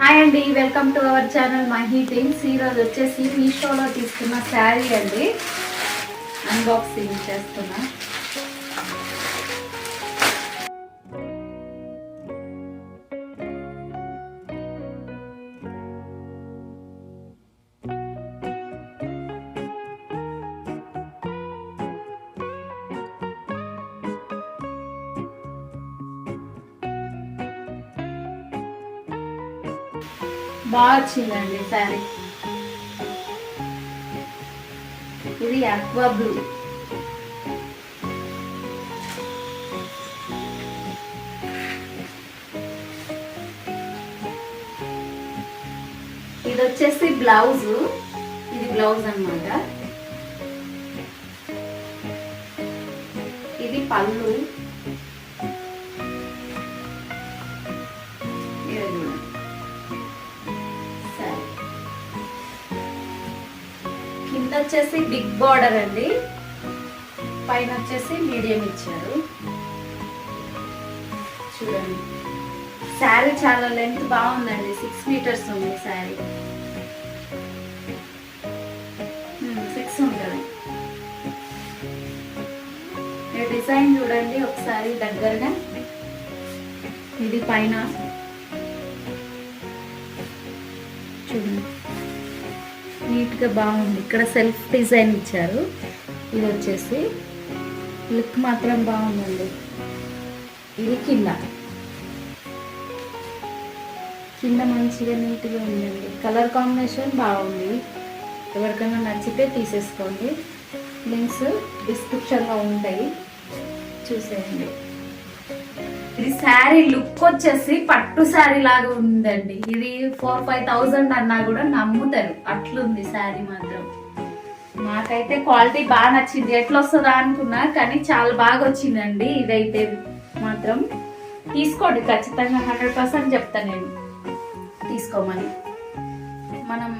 Hi అండి welcome to our channel Mahi teams ఈరోజు వచ్చేసి మీషోలో తీసుకున్న శారీ అండి. అన్బాక్సింగ్ చేస్తున్నా. బాగా వచ్చిందండి శారీ. ఇది అక్వా బ్లూ. ఇది వచ్చేసి బ్లౌజ్. ఇది బ్లౌజ్ అన్నమాట. ఇది పళ్ళు. కింద వచ్చేసి బిగ్ బార్డర్ అండి. పైన వచ్చేసి మీడియం ఇచ్చారు. చూడండి. శారీ చాలా లెంత్ బాగుందండి. సిక్స్ మీటర్స్ ఉంది శారీ. సిక్స్ ఉంటుంది. డిజైన్ చూడండి ఒకసారి దగ్గరగా. ఇది పైన. చూడండి. నీట్గా బాగుంది. ఇక్కడ సెల్ఫ్ డిజైన్ ఇచ్చారు. ఇది వచ్చేసి లుక్ మాత్రం బాగుందండి. ఇది కింద. కింద మంచిగా నీట్గా ఉందండి. కలర్ కాంబినేషన్ బాగుంది. ఎవరికైనా నచ్చితే తీసేసుకోండి. లింక్స్ డిస్క్రిప్షన్లో ఉంటాయి. చూసేయండి. ఇది శారీ లుక్ వచ్చేసి పట్టు శారీ లాగా ఉందండి. ఇది ఫోర్ ఫైవ్ థౌజండ్ అన్నా కూడా నమ్ముతారు. అట్లుంది శారీ మాత్రం. నాకైతే క్వాలిటీ బాగా నచ్చింది. ఎట్లా వస్తుందా అనుకున్నా కానీ చాలా బాగా వచ్చిందండి. ఇదైతే మాత్రం తీసుకోండి. ఖచ్చితంగా హండ్రెడ్ పర్సెంట్ చెప్తా నేను. తీసుకోమని. మనం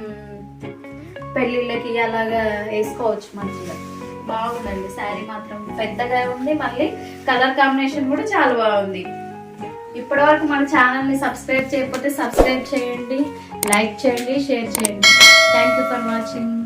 పెళ్ళిళ్ళకి అలాగా వేసుకోవచ్చు మంచిగా బాగుందండి. శారీ మాత్రం పెద్దగా ఉంది. మళ్ళీ కలర్ కాంబినేషన్ కూడా చాలా బాగుంది. ఇప్పటివరకు మన ఛానల్ని సబ్స్క్రైబ్ చేయకపోతే సబ్స్క్రైబ్ చేయండి లైక్ చేయండి షేర్ చేయండి. Thank you for watching